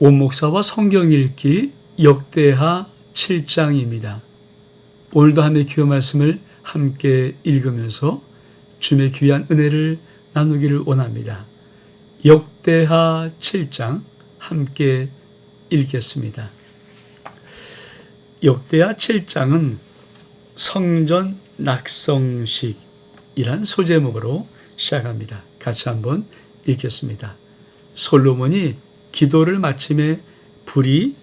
온목사와 성경 읽기 역대하 7장입니다. 오늘도 함의 귀한 말씀을 함께 읽으면서 주의 귀한 은혜를 나누기를 원합니다. 역대하 7장 함께 읽겠습니다. 역대하 7장은 성전 낙성식이란 소제목으로 시작합니다. 같이 한번 읽겠습니다. 솔로몬이 기도를 마침에 불이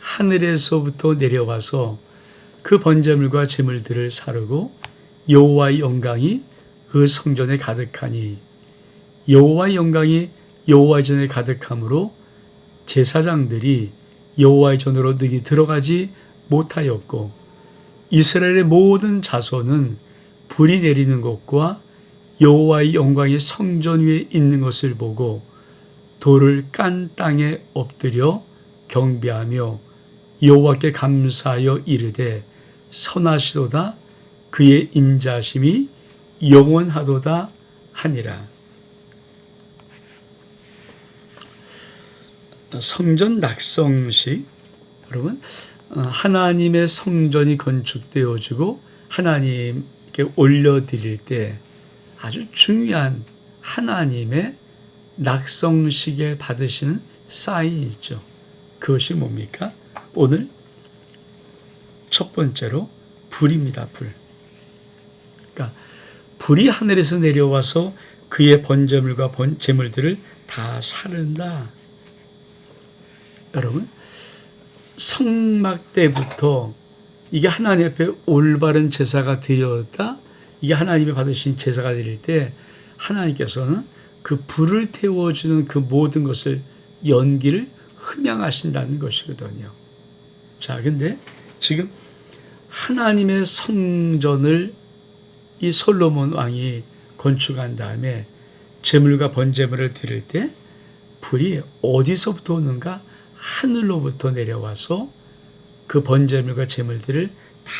하늘에서부터 내려와서 그 번제물과 제물들을 사르고 여호와의 영광이 그 성전에 가득하니 여호와의 영광이 여호와의 전에 가득함으로 제사장들이 여호와의 전으로 능히 들어가지 못하였고 이스라엘의 모든 자손은 불이 내리는 것과 여호와의 영광이 성전 위에 있는 것을 보고 돌을 깐 땅에 엎드려 경배하며 여호와께 감사하여 이르되 선하시도다 그의 인자심이 영원하도다 하니라. 성전 낙성식 여러분 어, 하나님의 성전이 건축되어지고 하나님께 올려드릴 때 아주 중요한 하나님의 낙성식에 받으시는 사인이 있죠. 그것이 뭡니까? 오늘 첫 번째로 불입니다. 불. 그러니까 불이 하늘에서 내려와서 그의 번제물과 번 제물들을 다 사른다. 여러분 성막 때부터 이게 하나님 앞에 올바른 제사가 드렸다. 이게 하나님이 받으신 제사가 드릴 때 하나님께서는 그 불을 태워주는 그 모든 것을 연기를 흠양하신다는 것이거든요. 자, 근데 지금 하나님의 성전을 이 솔로몬 왕이 건축한 다음에 제물과 번제물을 드릴 때 불이 어디서부터 오는가? 하늘로부터 내려와서 그 번제물과 제물들을 다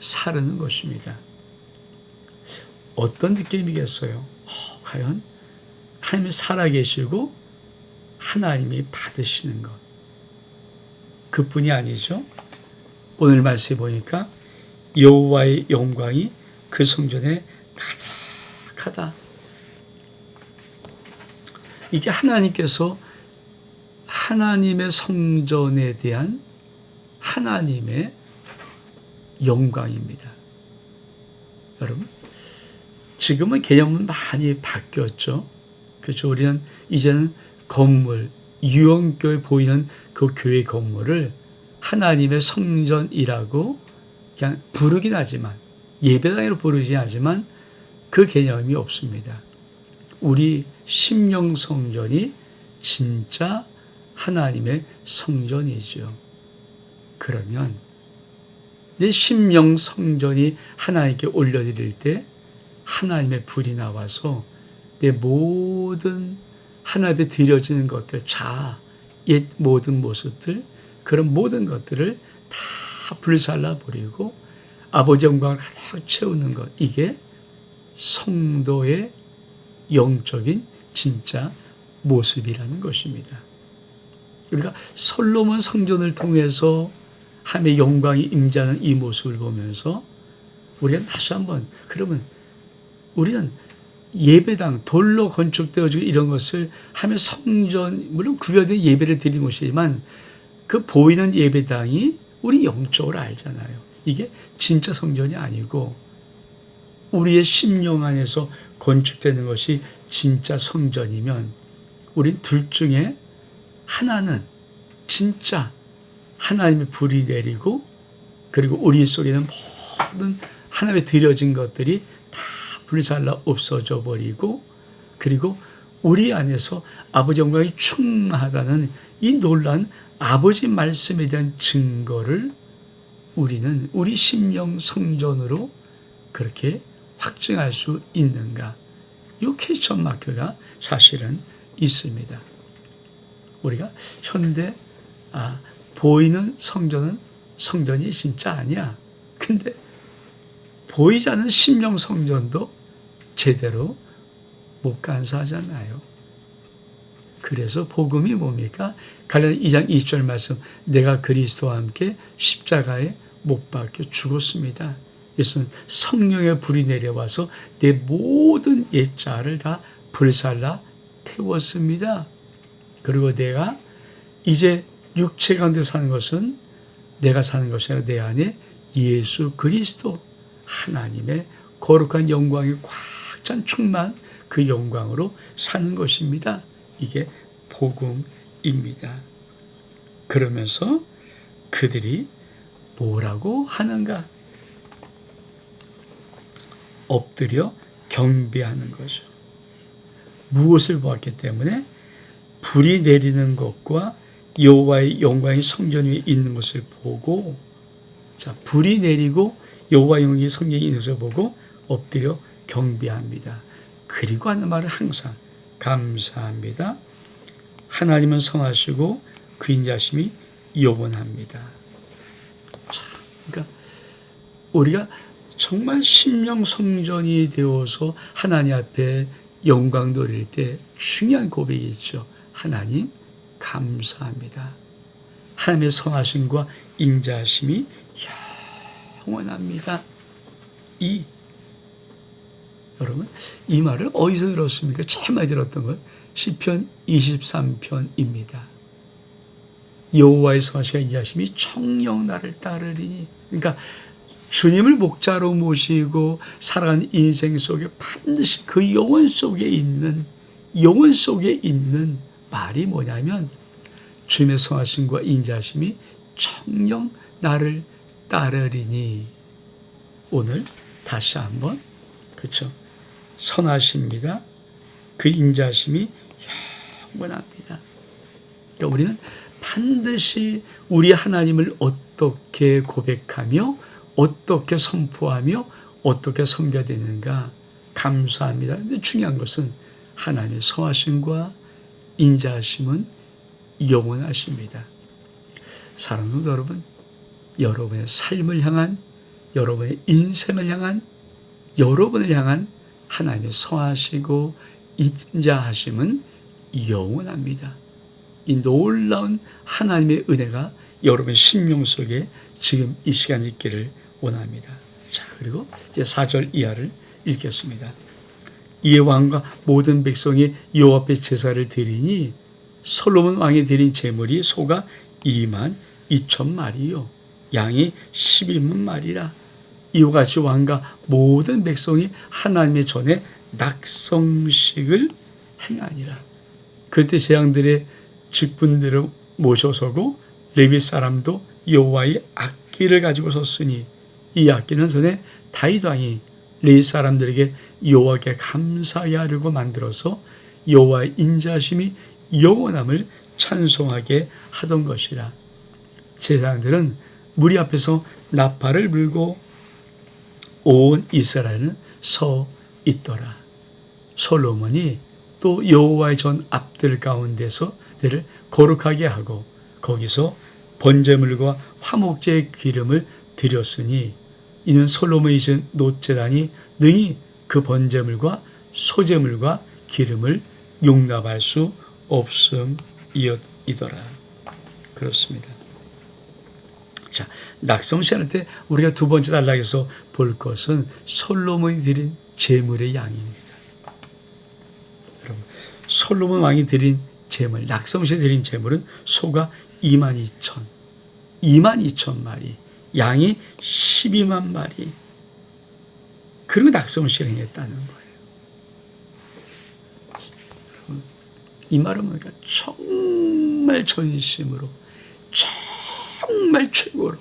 사르는 것입니다. 어떤 느낌이겠어요? 어, 과연 하나님이 살아계시고 하나님이 받으시는 것. 그뿐이 아니죠. 오늘 말씀에 보니까 여호와의 영광이 그 성전에 가득하다. 이게 하나님께서 하나님의 성전에 대한 하나님의 영광입니다. 여러분, 지금은 개념은 많이 바뀌었죠. 그렇죠. 우리는 이제는 건물, 유언교회 보이는 그 교회 건물을 하나님의 성전이라고 그냥 부르긴 하지만 예배당으로 부르긴 하지만 그 개념이 없습니다. 우리 심령 성전이 진짜 하나님의 성전이죠. 그러면 내 심령 성전이 하나님께 올려드릴 때 하나님의 불이 나와서 내 모든 하나님에 드려지는 것들, 자, 옛 모든 모습들, 그런 모든 것들을 다 불살라 버리고 아버지 영광을 가득 채우는 것. 이게 성도의 영적인 진짜 모습이라는 것입니다. 우리가 솔로몬 성전을 통해서 하나님의 영광이 임자는 이 모습을 보면서 우리는 다시 한번 그러면 우리는 예배당 돌로 건축되어지고 이런 것을 하면 성전 물론 구별된 예배를 드리는 곳이지만 그 보이는 예배당이 우리 영적으로 알잖아요. 이게 진짜 성전이 아니고 우리의 심령 안에서 건축되는 것이 진짜 성전이면 우린 둘 중에 하나는 진짜 하나님의 불이 내리고 그리고 우리 속에는 모든 하나님의 드려진 것들이 다 불살라 없어져 버리고 그리고 우리 안에서 아버지 영광이 충만하다는 이 놀란 아버지 말씀에 대한 증거를 우리는 우리 심령 성전으로 그렇게 확증할 수 있는가? 이 퀘스천 마크가 사실은 있습니다. 우리가 현대 아 보이는 성전은 성전이 진짜 아니야. 근데 보이지 않는 심령 성전도 제대로 못 간사하잖아요. 그래서 복음이 뭡니까? 갈라디아 2장 20절 말씀 내가 그리스도와 함께 십자가에 못 박혀 죽었습니다. 이것은 성령의 불이 내려와서 내 모든 옛자를 다 불살라 태웠습니다. 그리고 내가 이제 육체 가운데 사는 것은 내가 사는 것이 아니라 내 안에 예수 그리스도 하나님의 거룩한 영광이 꽉 찬 충만 그 영광으로 사는 것입니다. 이게 복음입니다. 그러면서 그들이 뭐라고 하는가? 엎드려 경배하는 거죠. 무엇을 보았기 때문에 불이 내리는 것과 여호와의 영광이 성전 위에 있는 것을 보고 자 불이 내리고 여호와의 영광이 성전에 있는 것을 보고 엎드려 경배합니다. 그리고 하는 말은 항상 감사합니다. 하나님은 성하시고 그 인자심이 영원합니다. 자, 그러니까 우리가 정말 심령 성전이 되어서 하나님 앞에 영광 돌릴 때 중요한 고백이 있죠. 하나님 감사합니다. 하나님의 선하심과 인자하심이 영원합니다. 이 여러분 이 말을 어디서 들었습니까? 참 많이 들었던 건 시편 23편입니다. 여호와의 선하시가 인자하심이 청령 나를 따르리니 그러니까 주님을 목자로 모시고 살아가는 인생 속에 반드시 그 영혼 속에 있는 영혼 속에 있는 말이 뭐냐면 주님의 성하심과 인자하심이 청령 나를 따르리니 오늘 다시 한번 그렇죠 선하십니다 그 인자하심이 영원합니다 그러니까 우리는 반드시 우리 하나님을 어떻게 고백하며 어떻게 선포하며 어떻게 섬겨야 되는가 감사합니다. 근데 중요한 것은 하나님의 성하심과 인자하심은 영원하십니다. 사랑하는 여러분, 여러분의 삶을 향한 여러분의 인생을 향한 여러분을 향한 하나님의 성하시고 인자하심은 영원합니다. 이 놀라운 하나님의 은혜가 여러분 심령 속에 지금 이 시간 있기를 원합니다. 자, 그리고 이제 4절 이하를 읽겠습니다. 이에 왕과 모든 백성이 여호와 앞에 제사를 드리니 솔로몬 왕이 드린 제물이 소가 2만 2천 마리요 양이 11만 마리라 이와 같이 왕과 모든 백성이 하나님의 전에 낙성식을 행하니라. 그때 제왕들의 직분들을 모셔서고 레위 사람도 여호와의 악기를 가지고 섰으니 이 악기는 전에 다윗 왕이 레위 사람들에게 여호와께 감사하게 하려고 만들어서 여호와의 인자심이 영원함을 찬송하게 하던 것이라. 제사장들은 무리 앞에서 나팔을 불고 온 이스라엘은 서 있더라 솔로몬이 또 여호와의 전 앞들 가운데서 들을 거룩하게 하고 거기서 번제물과 화목제의 기름을 드렸으니 이는 솔로몬이 진 노제단이 능히 그 번제물과 소제물과 기름을 용납할 수 없음이더라. 그렇습니다. 자, 낙성시할 때 우리가 두 번째 단락에서 볼 것은 솔로몬이 드린 제물의 양입니다. 여러분, 솔로몬 왕이 드린 제물, 낙성시에 드린 제물은 소가 2만 2천, 2만 2천 마리, 양이 12만 마리. 그리고 낙성을 실행했다는 거예요. 이 말은 뭐니까 정말 전심으로, 정말 최고로,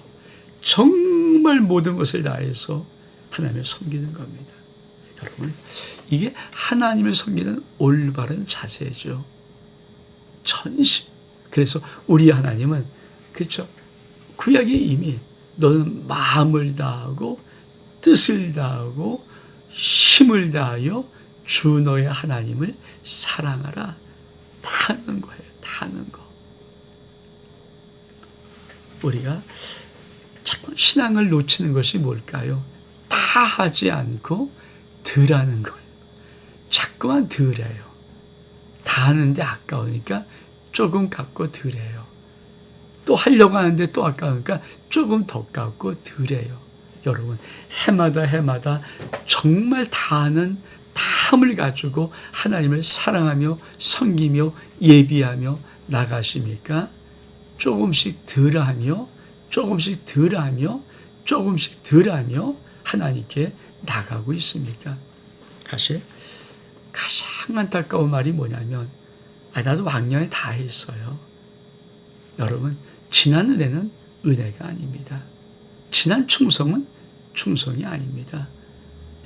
정말 모든 것을 다해서 하나님을 섬기는 겁니다. 여러분, 이게 하나님을 섬기는 올바른 자세죠. 전심. 그래서 우리 하나님은 그렇죠. 구약에 이미 너는 마음을 다하고 뜻을 다하고 힘을 다하여 주 너의 하나님을 사랑하라. 다 하는 거예요. 다 하는 거. 우리가 자꾸 신앙을 놓치는 것이 뭘까요? 다 하지 않고 덜 하는 거예요. 자꾸만 덜 해요. 다다 하는데 아까우니까 조금 갖고 드려요. 또 하려고 하는데 또 아까우니까 조금 더 갖고 드려요. 여러분 해마다 해마다 정말 다 하는 다함을 가지고 하나님을 사랑하며 섬기며 예비하며 나가십니까? 조금씩 덜 하며 조금씩 덜 하며 조금씩 덜 하며 하나님께 나가고 있습니까? 사실 가장 안타까운 말이 뭐냐면 아 나도 왕년에 다 했어요. 여러분 지난 은혜는 은혜가 아닙니다. 지난 충성은 충성이 아닙니다.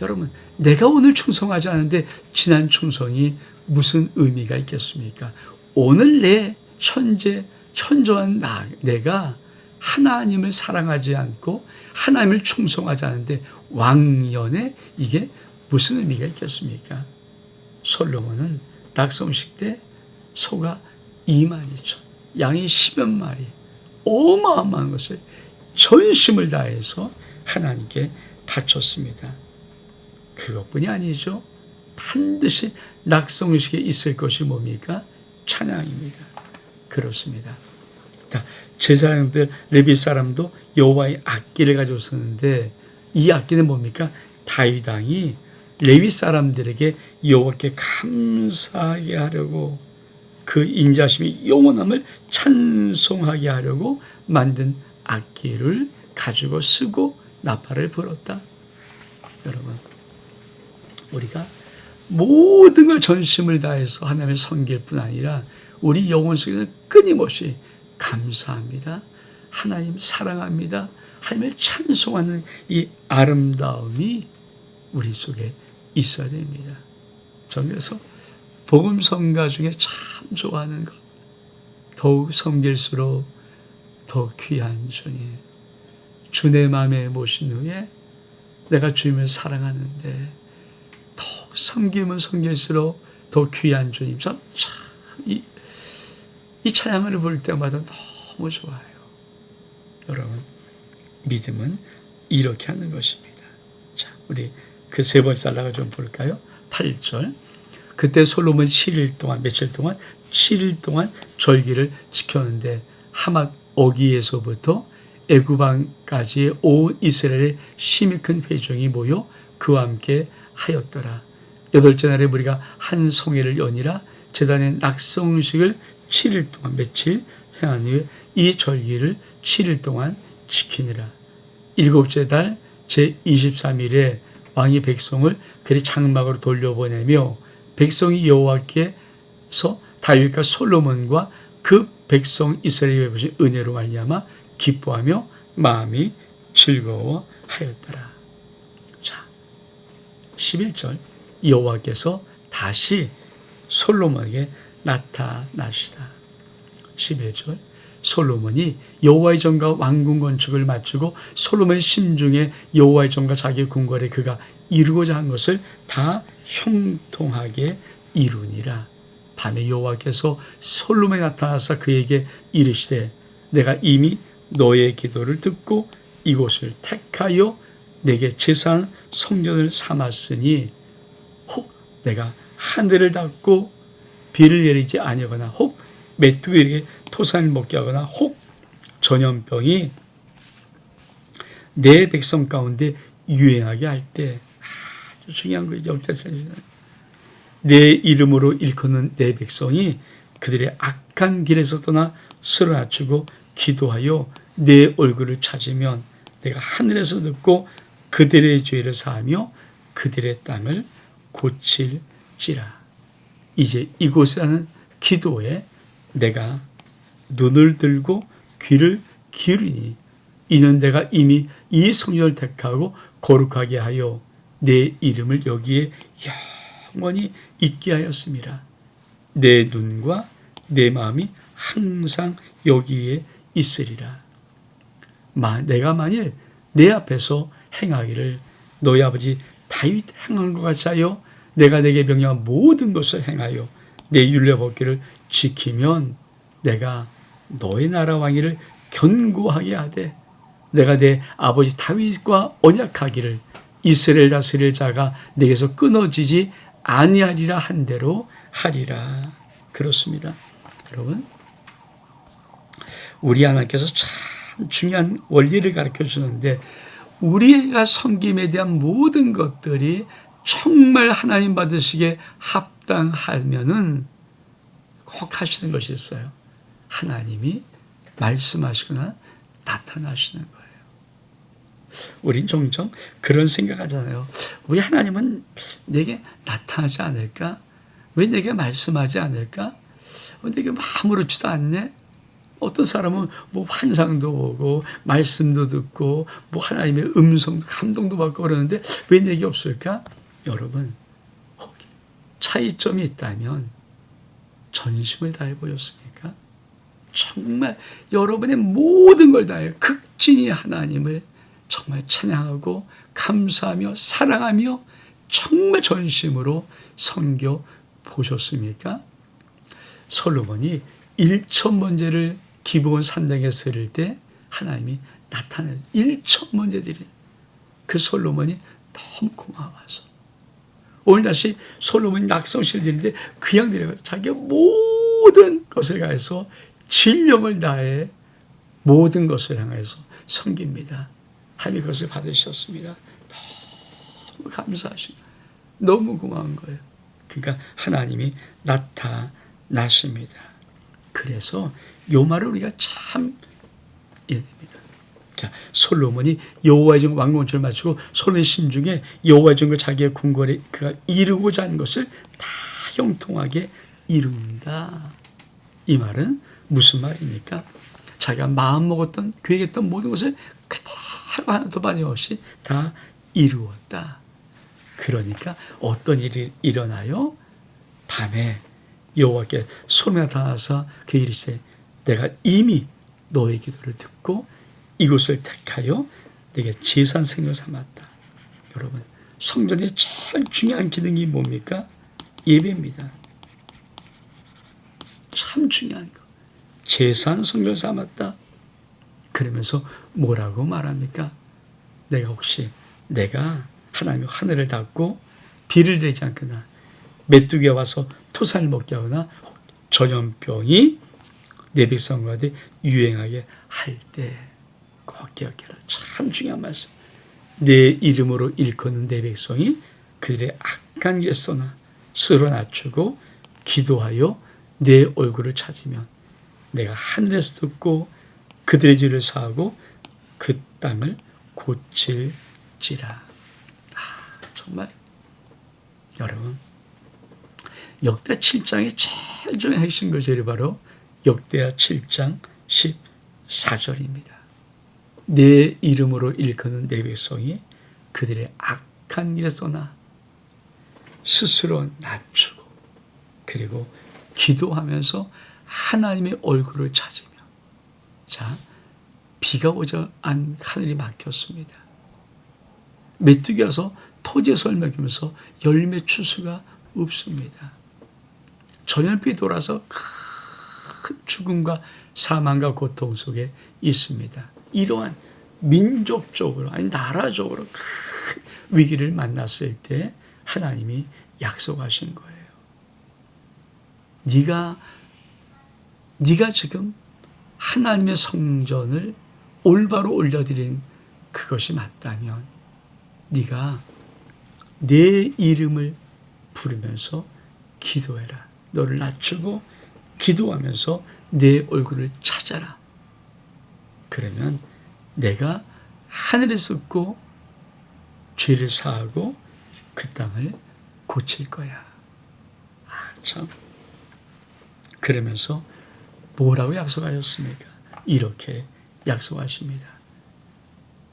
여러분, 내가 오늘 충성하지 않은데 지난 충성이 무슨 의미가 있겠습니까? 오늘 내 현재 현저한 나 내가 하나님을 사랑하지 않고 하나님을 충성하지 않는데 왕년에 이게 무슨 의미가 있겠습니까? 솔로몬은 낙성식 때 소가 2만 2천, 양이 10여 마리, 어마어마한 것을 전심을 다해서 하나님께 바쳤습니다. 그것뿐이 아니죠. 반드시 낙성식에 있을 것이 뭡니까? 찬양입니다. 그렇습니다. 제사장들 레비 사람도 여호와의 악기를 가지고 썼는데 이 악기는 뭡니까? 다윗 왕이 레위 사람들에게 여호와께 감사하게 하려고 그 인자심이 영원함을 찬송하게 하려고 만든 악기를 가지고 쓰고 나팔을 불었다. 여러분, 우리가 모든 걸 전심을 다해서 하나님을 섬길 뿐 아니라 우리 영혼 속에서 끊임없이 감사합니다. 하나님 사랑합니다. 하나님을 찬송하는 이 아름다움이 우리 속에 있어야 됩니다. 전 그래서 복음 성가 중에 참 좋아하는 것. 더욱 섬길수록 더 귀한 주님. 주내 마음에 모신 후에 내가 주님을 사랑하는데 더욱 섬기면 섬길수록 더 귀한 주님. 참, 참, 이, 이 찬양을 볼 때마다 너무 좋아요. 여러분, 믿음은 이렇게 하는 것입니다. 자, 우리 그 세 번째 달라가 좀 볼까요? 8절. 그때 솔로몬 7일 동안, 며칠 동안, 7일 동안 절기를 지켰는데 하막 어기에서부터 애구방까지의 온 이스라엘의 심히 큰 회중이 모여 그와 함께 하였더라. 여덟째 날에 우리가 한 송이를 연이라 재단의 낙성식을 7일 동안 며칠 행한 후에 이 절기를 7일 동안 지키니라. 일곱째 달 제 23일에 왕이 백성을 그리 장막으로 돌려보내며 백성이 여호와께서 다윗과 솔로몬과 그 백성 이스라엘에 보신 은혜로 말미암아 기뻐하며 마음이 즐거워하였더라. 자, 11절 여호와께서 다시 솔로몬에게 나타나시다. 11절 솔로몬이 여호와의 전과 왕궁 건축을 마치고 솔로몬의 심중에 여호와의 전과 자기 궁궐에 그가 이루고자 한 것을 다 형통하게 이루니라. 밤에 여호와께서 솔로몬에 나타나서 그에게 이르시되 내가 이미 너의 기도를 듣고 이곳을 택하여 내게 제사한 성전을 삼았으니 혹 내가 하늘을 닫고 비를 내리지 아니하거나 혹 메뚜기에게 토산을 먹게 하거나 혹 전염병이 내 백성 가운데 유행하게 할 때 아주 중요한 거죠. 내 이름으로 일컫는 내 백성이 그들의 악한 길에서 떠나 스를 낮추고 기도하여 내 얼굴을 찾으면 내가 하늘에서 듣고 그들의 죄를 사하며 그들의 땅을 고칠지라. 이제 이곳에 하는 기도에 내가 눈을 들고 귀를 기울이니 이는 내가 이미 이 성전을 택하고 거룩하게 하여 내 이름을 여기에 영원히 있게 하였습니다. 내 눈과 내 마음이 항상 여기에 있으리라. 마, 내가 만일 내 앞에서 행하기를 너희 아버지 다윗 행한 것 같이 하여 내가 내게 명령한 모든 것을 행하여 내 율례 법기를 지키면 내가 너의 나라 왕위를 견고하게 하되 내가 내 아버지 다윗과 언약하기를 이스라엘 다스릴 자가 내게서 끊어지지 아니하리라 한 대로 하리라. 그렇습니다. 여러분, 우리 하나님께서 참 중요한 원리를 가르쳐 주는데 우리가 섬김에 대한 모든 것들이 정말 하나님 받으시기에 합당하면은 꼭 하시는 것이 있어요. 하나님이 말씀하시거나 나타나시는 거예요. 우린 종종 그런 생각하잖아요. 왜 하나님은 내게 나타나지 않을까? 왜 내게 말씀하지 않을까? 왜 내게 아무렇지도 않네? 어떤 사람은 뭐 환상도 보고 말씀도 듣고 뭐 하나님의 음성 감동도 받고 그러는데 왜 내게 없을까? 여러분 혹 차이점이 있다면 전심을 다해 보였습니까? 정말 여러분의 모든 걸 다해 극진히 하나님을 정말 찬양하고 감사하며 사랑하며 정말 전심으로 섬겨 보셨습니까? 솔로몬이 1천 번제를 기브온 산당에 서릴 때 하나님이 나타낸 1천 번제들이 그 솔로몬이 너무 고마워서 오늘 다시 솔로몬이 낙성실 드리는데 그냥 내려가 자기의 모든 것을 가해서 진령을 다해 모든 것을 향해서 섬깁니다. 하나님 그것을 받으셨습니다. 너무 감사하시고 너무 고마운 거예요. 그러니까 하나님이 나타나십니다. 그래서 요 말을 우리가 참 이해됩니다. 자, 솔로몬이 여호와의 종 왕궁을 마치고 솔로몬의 심중에 여호와의 종을 자기의 궁궐에 그가 이루고자 하는 것을 다 형통하게 이룬다. 이 말은 무슨 말입니까? 자기가 마음 먹었던 계획했던 모든 것을 그대로 하나도 빠짐없이 다 이루었다. 그러니까 어떤 일이 일어나요? 밤에 여호와께 소리가 닿아서 그 이르시되 내가 이미 너의 기도를 듣고 이곳을 택하여 내게 제산 생명 삼았다. 여러분 성전의 제일 중요한 기능이 뭡니까? 예배입니다. 참 중요한 거. 제산 성전 삼았다. 그러면서 뭐라고 말합니까? 내가 혹시 내가 하나님 하늘을 닫고 비를 내지 않거나 메뚜기가 와서 토산을 먹게 하거나 전염병이 내 백성과 유행하게 할때꼭 기억해라. 참 중요한 말씀. 내 이름으로 일컫는 내 백성이 그들의 악한 길 써나 스스로 낮추고 기도하여 내 얼굴을 찾으면 내가 하늘에서 듣고 그들의 죄를 사하고 그 땅을 고칠지라. 아, 정말 여러분 역대 7장의 제일 중요한 핵심 구절이 바로 역대하 7장 14절입니다. 내 이름으로 일컫는 내 백성이 그들의 악한 길에 떠나 스스로 낮추고 그리고 기도하면서 하나님의 얼굴을 찾으며 자 비가 오자 안 하늘이 막혔습니다. 메뚜기 와서 토지에서 먹이면서 열매 추수가 없습니다. 전염병이 돌아서 큰 죽음과 사망과 고통 속에 있습니다. 이러한 민족적으로 아니 나라적으로 큰 위기를 만났을 때 하나님이 약속하신 거예요. 네가 네가 지금 하나님의 성전을 올바로 올려드린 그것이 맞다면 네가 내 이름을 부르면서 기도해라. 너를 낮추고 기도하면서 내 얼굴을 찾아라. 그러면 내가 하늘에 듣고 죄를 사하고 그 땅을 고칠 거야. 아, 참. 그러면서 뭐라고 약속하셨습니까? 이렇게 약속하십니다.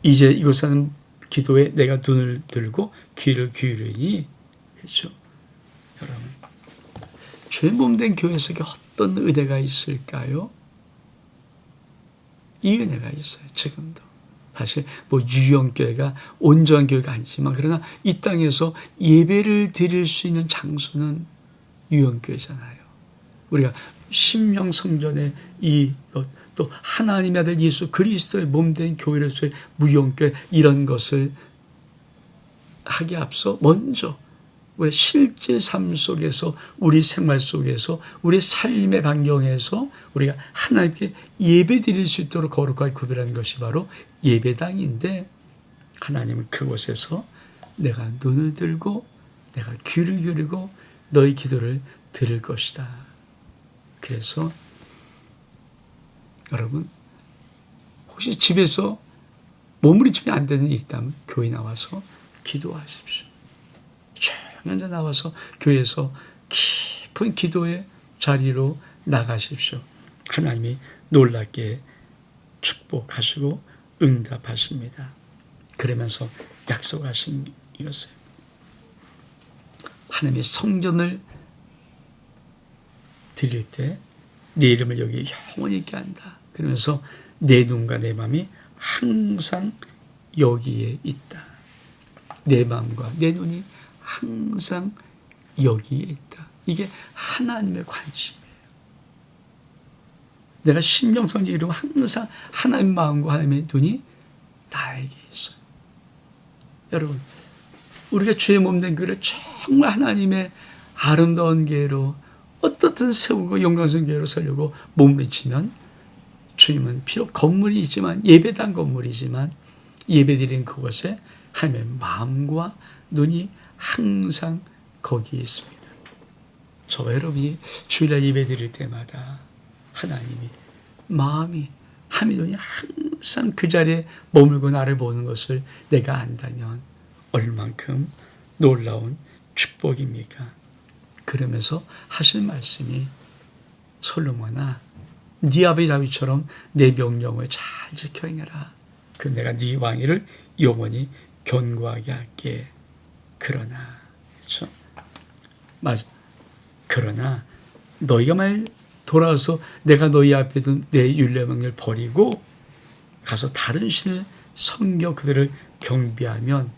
이제 이곳은 기도에 내가 눈을 들고 귀를 기울이니 그렇죠? 여러분 죄 몸된 교회 속에 어떤 은혜가 있을까요? 이 은혜가 있어요. 지금도. 사실 뭐 유형교회가 온전한 교회가 아니지만 그러나 이 땅에서 예배를 드릴 수 있는 장소는 유형교회잖아요. 우리가 심령 성전의 이것 또 하나님의 아들 예수 그리스도의 몸된 교회로서의 무용교회 이런 것을 하기 앞서 먼저 우리 실제 삶 속에서 우리 생활 속에서 우리 삶의 반경에서 우리가 하나님께 예배 드릴 수 있도록 거룩하게 구별한 것이 바로 예배당인데 하나님은 그곳에서 내가 눈을 들고 내가 귀를 기울이고 너희 기도를 들을 것이다. 그래서 여러분 혹시 집에서 머무리지면 안 되는 일 있다면 교회 나와서 기도하십시오. 앉아 나와서 교회에서 깊은 기도의 자리로 나가십시오. 하나님이 놀랍게 축복하시고 응답하십니다. 그러면서 약속하신 이것을 하나님의 성전을 드릴 때 내 이름을 여기 영원히 있게 한다. 그러면서 내 눈과 내 마음이 항상 여기에 있다. 내 마음과 내 눈이 항상 여기에 있다. 이게 하나님의 관심이에요. 내가 신명성이 이루면 항상 하나님 마음과 하나님의 눈이 나에게 있어요. 여러분, 우리가 죄 몸된 교회를 정말 하나님의 아름다운 교회로 어떻든 세우고 영광스러운 교회로 살려고 몸부림치면 주님은 비록 건물이 있지만 예배당 건물이지만 예배드린 그곳에 하나님의 마음과 눈이 항상 거기에 있습니다. 저와 여러분이 주일날 예배 드릴 때마다 하나님이 마음이 눈이 항상 그 자리에 머물고 나를 보는 것을 내가 안다면 얼만큼 놀라운 축복입니까? 그러면서 하신 말씀이 솔로몬아 네 아버지 다윗처럼 내 명령을 잘 지켜 행해라. 그 내가 네 왕위를 영원히 견고하게 할게. 그러나 그렇죠? 맞아. 그러나 너희가 말 돌아와서 내가 너희 앞에 둔내 율례명을 버리고 가서 다른 신을 섬겨 그들을 경비하면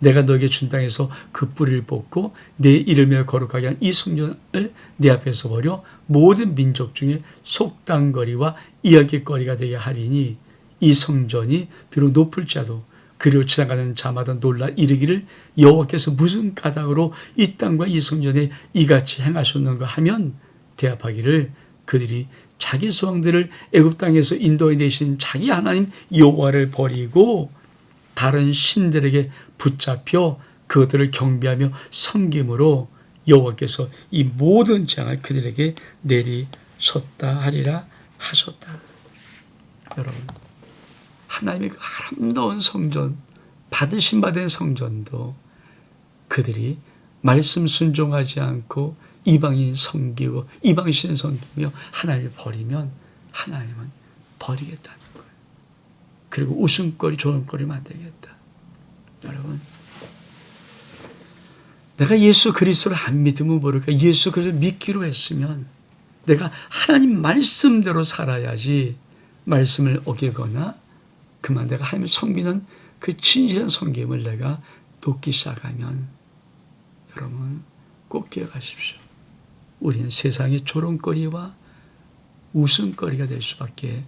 내가 너에게 준 땅에서 그 뿌리를 뽑고 내 이름을 거룩하게 한 이 성전을 내 앞에서 버려 모든 민족 중에 속당거리와 이야기거리가 되게 하리니 이 성전이 비록 높을지라도 그리고 지나가는 자마다 놀라 이르기를 여호와께서 무슨 까닭으로 이 땅과 이 성전에 이같이 행하셨는가 하면 대합하기를 그들이 자기 수왕들을 애굽 땅에서 인도해 내신 자기 하나님 여호와를 버리고 다른 신들에게 붙잡혀 그것들을 경배하며 섬김으로 여호와께서 이 모든 재앙을 그들에게 내리셨다 하리라 하셨다. 여러분 하나님의 그 아름다운 성전 받으신 바된 성전도 그들이 말씀 순종하지 않고 이방인 섬기고 이방신 섬기며 하나님을 버리면 하나님은 버리겠다. 그리고 웃음거리, 조롱거리 만들겠다. 여러분, 내가 예수 그리스도를 안 믿으면 모를까? 예수 그리스도를 믿기로 했으면 내가 하나님 말씀대로 살아야지 말씀을 어기거나 그만 내가 하나님을 섬기는 그 진실한 섬김을 내가 돕기 시작하면 여러분 꼭 기억하십시오. 우리는 세상의 조롱거리와 웃음거리가 될 수밖에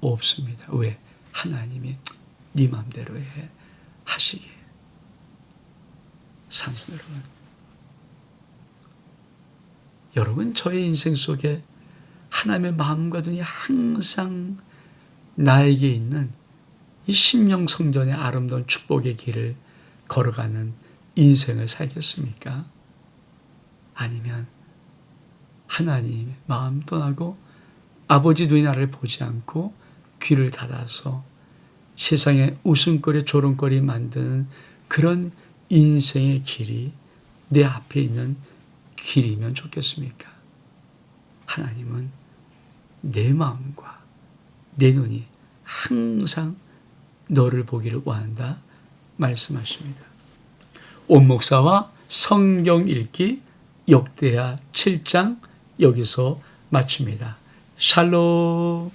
없습니다. 왜? 하나님이 네 맘대로 해 하시게. 삼촌 여러분. 여러분 저의 인생 속에 하나님의 마음과 눈이 항상 나에게 있는 이 심령 성전의 아름다운 축복의 길을 걸어가는 인생을 살겠습니까? 아니면 하나님의 마음 떠나고 아버지 눈이 나를 보지 않고 귀를 닫아서 세상에 웃음거리, 조롱거리 만드는 그런 인생의 길이 내 앞에 있는 길이면 좋겠습니까? 하나님은 내 마음과 내 눈이 항상 너를 보기를 원한다 말씀하십니다. 온 목사와 성경 읽기 역대하 7장 여기서 마칩니다. 샬롬